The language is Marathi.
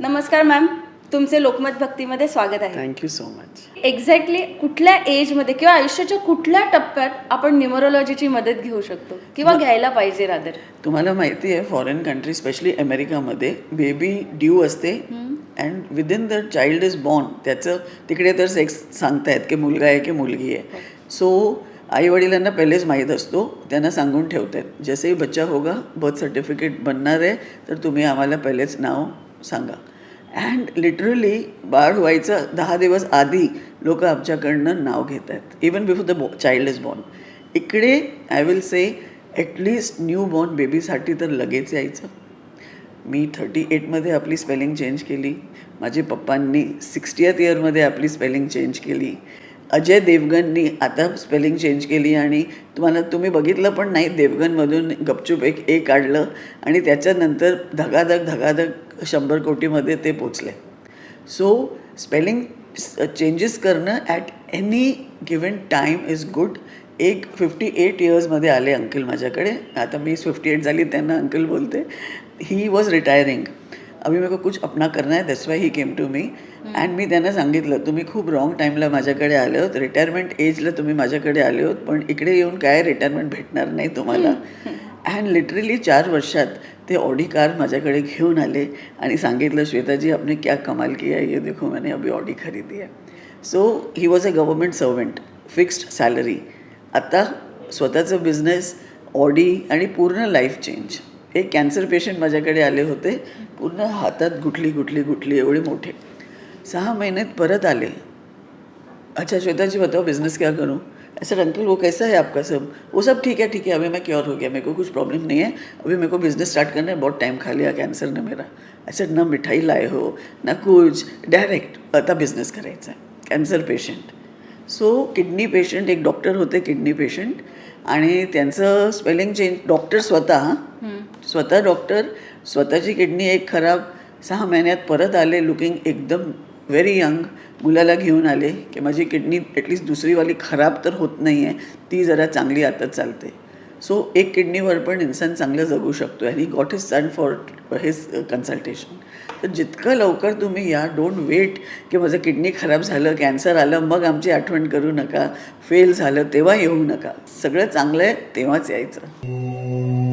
नमस्कार मॅम तुमचे लोकमत भक्तीमध्ये स्वागत आहे. थँक्यू सो मच एक्झॅक्टली कुठल्या एजमध्ये किंवा आयुष्याच्या कुठल्या टप्प्यात आपण न्युमरोलॉजीची मदत घेऊ शकतो? किंवा घ्यायला पाहिजे रादर तुम्हाला माहिती आहे फॉरेन कंट्री स्पेशली अमेरिकामध्ये बेबी ड्यू असते. And within the child is born त्याचं तिकडे तर सेक्स सांगतायत की मुलगा आहे की मुलगी आहे. सो आई वडिलांना पहिलेच माहीत असतो त्यांना सांगून ठेवतात जसेही बच्चा होगा बर्थ सर्टिफिकेट बनणार आहे तर तुम्ही आम्हाला पहिलेच नाव सांगा. अँड लिटरली बाळ व्हायचं दहा दिवस आधी लोक आमच्याकडनं नाव घेत आहेत इवन बिफोर द बॉ चाइल्ड इज बॉर्न इकडे I will say at least new born बेबीसाठी तर लगेच यायचं. मी थर्टी एटमध्ये आपली स्पेलिंग चेंज केली. माझे पप्पांनी सिक्स्टीयथ इयरमध्ये आपली स्पेलिंग चेंज केली. अजय देवगननी आता स्पेलिंग चेंज केली आणि तुम्हाला तुम्ही बघितलं पण नाही देवगनमधून गपचूप एक ए काढलं आणि त्याच्यानंतर धगाधग धगाधग शंभर कोटीमध्ये ते पोचले. सो स्पेलिंग चेंजेस करणं at any given time is good एक फिफ्टी एट इयर्समध्ये आले अंकल माझ्याकडे. आता मी फिफ्टी एट झाली त्यांना अंकल बोलते. ही वॉज रिटायरिंग अभी मेरे को कुछ अपना करना है that's why he came to me and मी त्यांना सांगितलं तुम्ही खूप रॉंग टाईमला माझ्याकडे आले होत. रिटायरमेंट एजला तुम्ही माझ्याकडे आले होत पण इकडे येऊन काय रिटायरमेंट भेटणार नाही तुम्हाला. अँड लिटरली चार वर्षात ते ऑडी कार माझ्याकडे घेऊन आले आणि सांगितलं श्वेताजी आपने क्या कमाल किया है? ये देखो मैंने अभी ऑडी खरीदी है. So he was a government servant fixed salary आता स्वतःचं बिझनेस ऑडी आणि पूर्ण लाईफ चेंज एक कॅन्सर पेशंट माझ्याकडे आले होते. पूर्ण हातात गुठली गुठली गुठली एवढे मोठे. सहा महिन्यात परत आले. अच्छा श्वेता जी बताओ बिजनेस क्या करूँ? ऐसा अंकल वो कैसा है आपका सब? वो सब ठीक है ठीक है अभी मैं क्योर हो गया मेरे को कुछ प्रॉब्लम नहीं है। अभी मेरे को बिजनेस स्टार्ट करना है बहुत टाइम खा लिया कैंसर ने मेरा। ऐसा ना मिठाई लाए हो ना कुछ डायरेक्ट आता बिझनेस करायचा आहे cancer patient so kidney patient एक डॉक्टर होते किडनी पेशंट आणि त्यांचं स्पेलिंग चेंज डॉक्टर स्वतः स्वतः डॉक्टर स्वतःची किडनी एक खराब सहा महिन्यात परत आले लुकिंग एकदम व्हेरी यंग मुलाला घेऊन आले की माझी किडनी ॲटलिस्ट दुसरीवाली खराब तर होत नाही आहे ती जरा चांगली आता चालते. सो एक किडनीवर पण इन्सान चांगलं जगू शकतो आणि got is son for his consultation तर जितकं लवकर तुम्ही या डोंट वेट की माझं किडनी खराब झालं कॅन्सर आलं मग आमची आठवण करू नका फेल झालं तेव्हा येऊ नका. सगळं चांगलं आहे तेव्हाच यायचं.